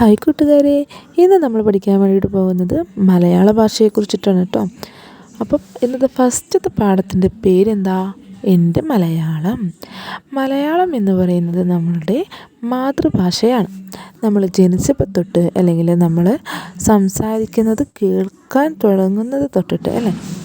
Hi കൂട്ടുകാരെ ഇന്ന് നമ്മൾ പഠിക്കാൻ വേണ്ടിയിട്ട് പോകുന്നത് മലയാള ഭാഷയെക്കുറിച്ചിട്ടാണ് കേട്ടോ. അപ്പം ഇന്നത്തെ ഫസ്റ്റത്തെ പാഠത്തിന്റെ പേരെന്താ? എന്റെ മലയാളം. മലയാളം എന്ന് പറയുന്നത് നമ്മളുടെ മാതൃഭാഷയാണ്. നമ്മൾ ജനിച്ചപ്പോൾ തൊട്ട് അല്ലെങ്കിൽ നമ്മൾ സംസാരിക്കുന്നത് കേൾക്കാൻ തുടങ്ങുന്നത് തൊട്ടിട്ട് അല്ലേ?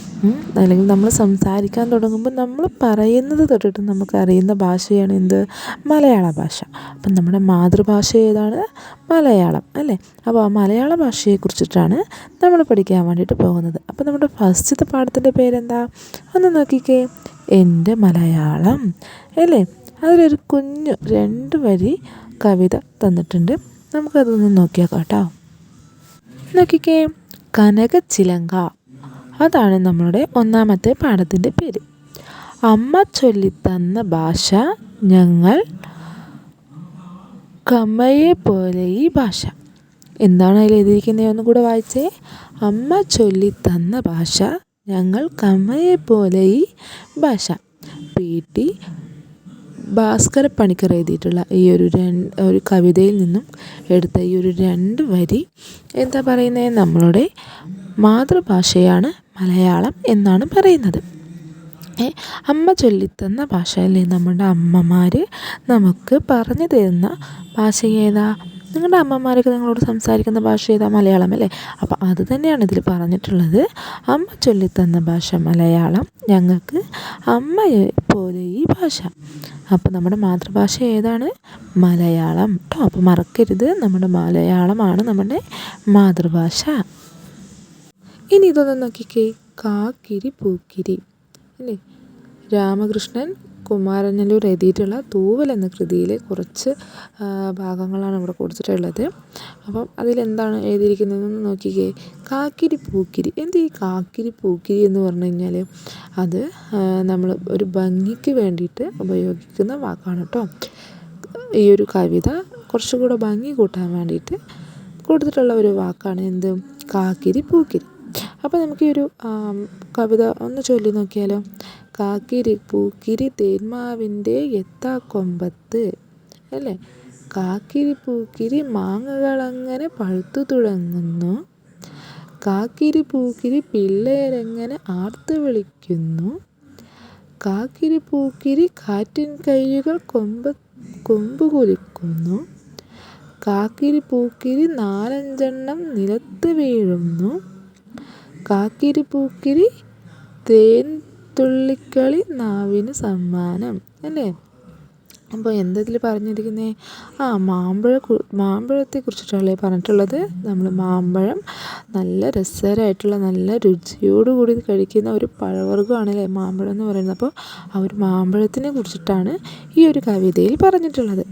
അല്ലെങ്കിൽ നമ്മൾ സംസാരിക്കാൻ തുടങ്ങുമ്പോൾ നമ്മൾ പറയുന്നത് തൊട്ടിട്ട് നമുക്കറിയുന്ന ഭാഷയാണ് എന്ത്? മലയാള ഭാഷ. അപ്പം നമ്മുടെ മാതൃഭാഷ ഏതാണ്? മലയാളം അല്ലേ? അപ്പോൾ ആ മലയാള ഭാഷയെക്കുറിച്ചിട്ടാണ് നമ്മൾ പഠിക്കാൻ വേണ്ടിയിട്ട് പോകുന്നത്. അപ്പോൾ നമ്മുടെ ഫസ്റ്റത്തെ പാഠത്തിന്റെ പേരെന്താ? ഒന്ന് നോക്കിക്കേ. എന്റെ മലയാളം അല്ലേ? അതിലൊരു കുഞ്ഞു രണ്ട് വരി കവിത തന്നിട്ടുണ്ട്. നമുക്കതൊന്ന് നോക്കിയാൽ കേട്ടോ. നോക്കിക്കേ. കനകച്ചിലങ്ക അതാണ് നമ്മളുടെ ഒന്നാമത്തെ പാഠത്തിന്റെ പേര്. അമ്മ ചൊല്ലിത്തന്ന ഭാഷ ഞങ്ങൾ കമ്മയെ പോലെ ഈ ഭാഷ. എന്താണ് അതിൽ എഴുതിയിരിക്കുന്നത് ഒന്നും കൂടെ വായിച്ചേ. അമ്മ ചൊല്ലിത്തന്ന ഭാഷ ഞങ്ങൾ കമ്മയെ പോലെ ഈ ഭാഷ. പി. ടി. ഭാസ്കര പണിക്കർ എഴുതിയിട്ടുള്ള ഈ ഒരു രണ്ട് ഒരു കവിതയിൽ നിന്നും എടുത്ത ഈ ഒരു രണ്ട് വരി. എന്താ പറയുന്നത് നമ്മളുടെ മാതൃഭാഷയാണ് മലയാളം എന്നാണ് പറയുന്നത്. അമ്മ ചൊല്ലിത്തന്ന ഭാഷയല്ലേ നമ്മുടെ അമ്മമാർ നമുക്ക് പറഞ്ഞു തരുന്ന ഭാഷ ഏതാ നിങ്ങളുടെ അമ്മമാരൊക്കെ നിങ്ങളോട് സംസാരിക്കുന്ന ഭാഷ ഏതാ മലയാളം അല്ലേ? അപ്പോൾ അത് തന്നെയാണ് ഇതിൽ പറഞ്ഞിട്ടുള്ളത്. അമ്മ ചൊല്ലിത്തന്ന ഭാഷ മലയാളം. ഞങ്ങൾക്ക് അമ്മയെ പോലെ ഈ ഭാഷ. അപ്പോൾ നമ്മുടെ മാതൃഭാഷ ഏതാണ്? മലയാളം കേട്ടോ അപ്പോൾ മറക്കരുത്. നമ്മുടെ മലയാളമാണ് നമ്മുടെ മാതൃഭാഷ. ഇനി ഇതൊന്ന് നോക്കിക്കേ. കാക്കിരി പൂക്കിരി. അല്ലേ? രാമകൃഷ്ണൻ കുമാരനല്ലൂർ എഴുതിയിട്ടുള്ള തൂവൽ എന്ന കൃതിയിലെ കുറച്ച് ഭാഗങ്ങളാണ് ഇവിടെ കൊടുത്തിട്ടുള്ളത്. അപ്പം അതിലെന്താണ് എഴുതിയിരിക്കുന്നതെന്ന് നോക്കിക്കേ. കാക്കിരി പൂക്കിരി. എന്ത് ഈ കാക്കിരി പൂക്കിരി എന്ന് പറഞ്ഞു കഴിഞ്ഞാൽ അത് നമ്മൾ ഒരു ഭംഗിക്ക് വേണ്ടിയിട്ട് ഉപയോഗിക്കുന്ന വാക്കാണ് കേട്ടോ. ഈ ഒരു കവിത കുറച്ചുകൂടെ ഭംഗി കൂട്ടാൻ വേണ്ടിയിട്ട് കൊടുത്തിട്ടുള്ള ഒരു വാക്കാണ് എന്ത്? കാക്കിരി പൂക്കിരി. അപ്പോൾ നമുക്ക് ഈ ഒരു കവിത ഒന്ന് ചൊല്ലി നോക്കിയാലോ. കാക്കിരി പൂക്കിരി തേന്മാവിന്റെ എത്താക്കൊമ്പത്ത് അല്ലേ? കാക്കിരി പൂക്കിരി മാങ്ങകളങ്ങനെ പഴുത്തു തുടങ്ങുന്നു. കാക്കിരി പൂക്കിരി പിള്ളേരെങ്ങനെ ആർത്തു വിളിക്കുന്നു. കാക്കിരി പൂക്കിരി കാറ്റിൻ കൈകൾ കൊമ്പ കൊമ്പ് കുലിക്കുന്നു. കാക്കിരി പൂക്കിരി നാലഞ്ചെണ്ണം നിലത്ത് വീഴുന്നു. കാക്കിരി പൂക്കിരി തേൻ തുള്ളിക്കളി നാവിന് സമ്മാനം അല്ലേ? അപ്പോൾ എന്തതിൽ പറഞ്ഞിരിക്കുന്നത് ആ മാമ്പഴ മാമ്പഴത്തെ കുറിച്ചിട്ടല്ലേ പറഞ്ഞിട്ടുള്ളത്. നമ്മൾ മാമ്പഴം നല്ല രസകരമായിട്ടുള്ള നല്ല രുചിയോട് കൂടി കഴിക്കുന്ന ഒരു പഴവർഗമാണല്ലേ മാമ്പഴം എന്ന് പറയുന്നത്. അപ്പോൾ ആ ഒരു മാമ്പഴത്തിനെ കുറിച്ചിട്ടാണ് ഈ ഒരു കവിതയിൽ പറഞ്ഞിട്ടുള്ളത്.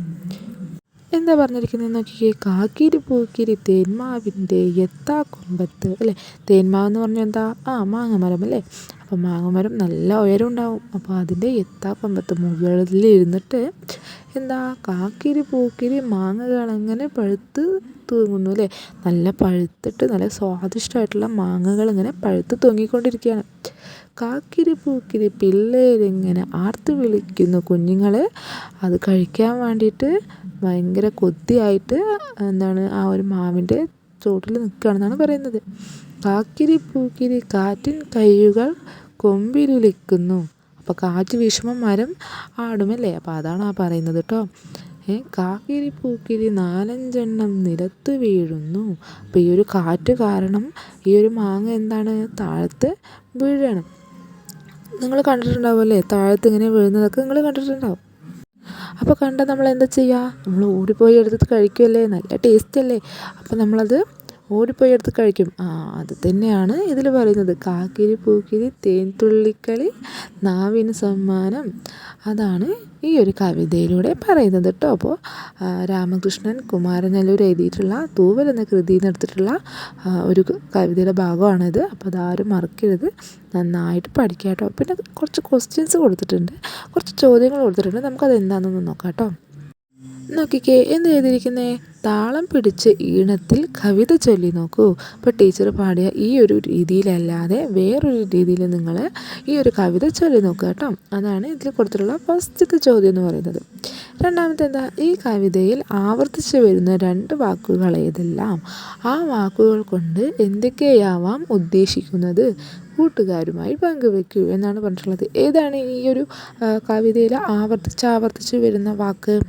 എന്താ പറഞ്ഞിരിക്കുന്നത് നോക്കിക്കേ? കാക്കിരി പൂക്കിരി തേന്മാവിന്റെ എത്താ കൊമ്പത്ത് അല്ലേ? തേന്മാവ് എന്ന് പറഞ്ഞാൽ എന്താ? ആ മാങ്ങമരം അല്ലേ? അപ്പോൾ മാങ്ങമരം നല്ല ഉയരം ഉണ്ടാവും. അപ്പോൾ അതിന്റെ എത്താ കൊമ്പത്ത് മുകളിൽ ഇരുന്നിട്ട് എന്താ? കാക്കിരി പൂക്കിരി മാങ്ങകൾ അങ്ങനെ പഴുത്ത് തൂങ്ങുന്നു അല്ലേ? നല്ല പഴുത്തിട്ട് നല്ല സ്വാദിഷ്ടമായിട്ടുള്ള മാങ്ങകൾ ഇങ്ങനെ പഴുത്ത് തൂങ്ങിക്കൊണ്ടിരിക്കുകയാണ്. കാക്കിരി പൂക്കിരി പിള്ളേരിങ്ങനെ ആർത്ത് വിളിക്കുന്നു കുഞ്ഞുങ്ങൾ അത് കഴിക്കാൻ വേണ്ടിയിട്ട് ഭയങ്കര കൊത്തിയായിട്ട് എന്താണ് ആ ഒരു മാവിന്റെ ചോട്ടിൽ നിൽക്കുകയാണെന്നാണ് പറയുന്നത്. കാക്കിരി പൂക്കിരി കാറ്റിൻ കയ്യുകൾ കൊമ്പിലുലിക്കുന്നു അപ്പോൾ കാറ്റ് വീശുമ്പോൾ മരം ആടുമല്ലേ? അപ്പോൾ അതാണ് ആ പറയുന്നത് കേട്ടോ ഏ കാക്കിരി പൂക്കിരി നാലഞ്ചെണ്ണം നിലത്ത് വീഴുന്നു. അപ്പോൾ ഈ ഒരു കാറ്റ് കാരണം ഈ ഒരു മാങ്ങ എന്താണ് താഴത്ത് വീഴണം നിങ്ങൾ കണ്ടിട്ടുണ്ടാവുമല്ലേ? താഴത്ത് ഇങ്ങനെ വീഴുന്നതൊക്കെ നിങ്ങൾ കണ്ടിട്ടുണ്ടാവും. അപ്പോൾ കണ്ടാൽ നമ്മൾ എന്താ ചെയ്യുക നമ്മൾ ഓടിപ്പോയി എടുത്ത് കഴിക്കുമല്ലേ നല്ല ടേസ്റ്റ് അല്ലേ? അപ്പോൾ നമ്മളത് ഓടിപ്പോയി എടുത്ത് കഴിക്കും. ആ അത് തന്നെയാണ് ഇതിൽ പറയുന്നത്. കാക്കിരി പൂക്കിരി തേൻ തുള്ളിക്കളി നാവിന് സമ്മാനം. അതാണ് ഈ ഒരു കവിതയിലൂടെ പറയുന്നത് കേട്ടോ. അപ്പോൾ രാമകൃഷ്ണൻ കുമാരനല്ലൂർ എഴുതിയിട്ടുള്ള തൂവൽ എന്ന കൃതിയിൽ നിന്ന് എടുത്തിട്ടുള്ള ഒരു കവിതയുടെ ഭാഗമാണിത്. അപ്പോൾ അതാരും മറക്കരുത്. നന്നായിട്ട് പഠിക്കുക കേട്ടോ. പിന്നെ കുറച്ച് ക്വസ്റ്റ്യൻസ് കൊടുത്തിട്ടുണ്ട്. കുറച്ച് ചോദ്യങ്ങൾ കൊടുത്തിട്ടുണ്ട്. നമുക്കത് എന്താണെന്നൊന്ന് നോക്കാം കേട്ടോ. നോക്കിക്കേ എന്ത് ചെയ്തിരിക്കുന്നേ? താളം പിടിച്ച് ഈണത്തിൽ കവിത ചൊല്ലി നോക്കൂ. ഇപ്പോൾ ടീച്ചർ പാടിയ ഈ ഒരു രീതിയിലല്ലാതെ വേറൊരു രീതിയിൽ നിങ്ങൾ ഈ ഒരു കവിത ചൊല്ലി നോക്കുക കേട്ടോ. അതാണ് ഇതിൽ കൊടുത്തിട്ടുള്ള ഫസ്റ്റത്തെ ചോദ്യം എന്ന് പറയുന്നത്. രണ്ടാമത്തെ എന്താ? ഈ കവിതയിൽ ആവർത്തിച്ച് വരുന്ന രണ്ട് വാക്കുകൾ ഏതെല്ലാം? ആ വാക്കുകൾ കൊണ്ട് എന്തൊക്കെയാവാം ഉദ്ദേശിക്കുന്നത്? കൂട്ടുകാരുമായി പങ്കുവെക്കൂ എന്നാണ് പറഞ്ഞിട്ടുള്ളത്. ഏതാണ് ഈ ഒരു കവിതയിൽ ആവർത്തിച്ച് ആവർത്തിച്ച് വരുന്ന വാക്ക്?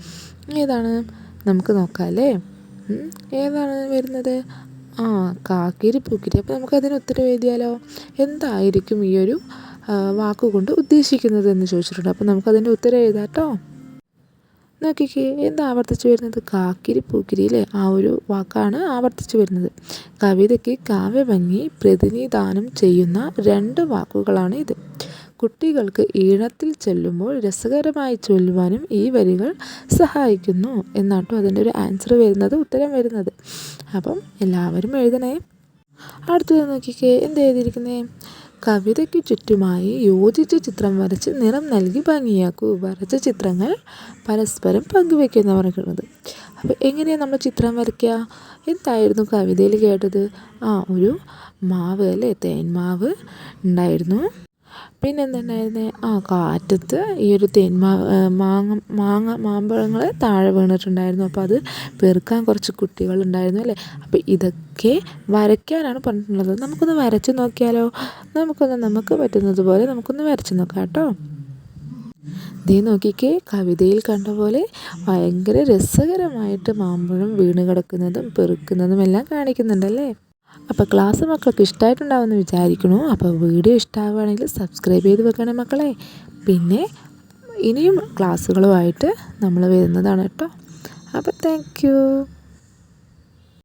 ഏതാണ്? നമുക്ക് നോക്കാം അല്ലേ ഏതാണ് വരുന്നത്? ആ കാക്കിരി പൂക്കിരി. അപ്പോൾ നമുക്കതിന് ഉത്തരം എഴുതിയാലോ? എന്തായിരിക്കും ഈ ഒരു വാക്കുകൊണ്ട് ഉദ്ദേശിക്കുന്നത് എന്ന് ചോദിച്ചിട്ടുണ്ട്. അപ്പോൾ നമുക്കതിന്റെ ഉത്തരം എഴുതാം കേട്ടോ നോക്കിക്കേ എന്താ ആവർത്തിച്ച് വരുന്നത്? കാക്കിരി പൂക്കിരി അല്ലേ ആ ഒരു വാക്കാണ് ആവർത്തിച്ച് വരുന്നത്. കവിതയ്ക്ക് കാവ്യഭംഗി പ്രതിനിധാനം ചെയ്യുന്ന രണ്ട് വാക്കുകളാണ് ഇത്. കുട്ടികൾക്ക് ഈണത്തിൽ ചൊല്ലുമ്പോൾ രസകരമായി ചൊല്ലുവാനും ഈ വരികൾ സഹായിക്കുന്നു എന്നാട്ടോ അതിന്റെ ഒരു ആൻസർ വരുന്നത് ഉത്തരം വരുന്നത്. അപ്പം എല്ലാവരും എഴുതണേ. അടുത്തത് നോക്കിക്കേ എന്ത് എഴുതിയിരിക്കുന്നേ? കവിതയ്ക്ക് ചുറ്റുമായി യോജിച്ച ചിത്രം വരച്ച് നിറം നൽകി ഭംഗിയാക്കൂ. വരച്ച ചിത്രങ്ങൾ പരസ്പരം പങ്കുവെക്കുന്ന പറയുന്നത് അപ്പോൾ എങ്ങനെയാണ് നമ്മൾ ചിത്രം വരയ്ക്കുക എന്തായിരുന്നു കവിതയിൽ കേട്ടത്? ആ ഒരു മാവ് അല്ലേ? തേന്മാവ് ഉണ്ടായിരുന്നു. പിന്നെ എന്തുണ്ടായിരുന്നു ആ കാറ്റത്ത് ഈ ഒരു തേന്മാ മാങ്ങ മാങ്ങ മാമ്പഴങ്ങൾ താഴെ വീണിട്ടുണ്ടായിരുന്നു. അപ്പോൾ അത് പെറുക്കാൻ കുറച്ച് കുട്ടികളുണ്ടായിരുന്നു അല്ലേ? അപ്പോൾ ഇതൊക്കെ വരയ്ക്കാനാണ് പറഞ്ഞിട്ടുള്ളത്. നമുക്കൊന്ന് വരച്ച് നോക്കിയാലോ? നമുക്കൊന്ന് നമുക്ക് പറ്റുന്നത് പോലെ നമുക്കൊന്ന് വരച്ച് നോക്കാം കേട്ടോ. ദേ നോക്കിക്കേ. കവിതയിൽ കണ്ട പോലെ ഭയങ്കര രസകരമായിട്ട് മാമ്പഴം വീണ് കിടക്കുന്നതും പെറുക്കുന്നതും എല്ലാം കാണിക്കുന്നുണ്ടല്ലേ അപ്പോൾ ക്ലാസ് മക്കൾക്ക് ഇഷ്ടമായിട്ടുണ്ടാവുമെന്ന് വിചാരിക്കുന്നു. അപ്പോൾ വീഡിയോ ഇഷ്ടമാവുകയാണെങ്കിൽ സബ്സ്ക്രൈബ് ചെയ്ത് വെക്കണേ മക്കളെ. പിന്നെ ഇനിയും ക്ലാസ്സുകളുമായിട്ട് നമ്മൾ വരുന്നതാണ് കേട്ടോ. അപ്പോൾ താങ്ക്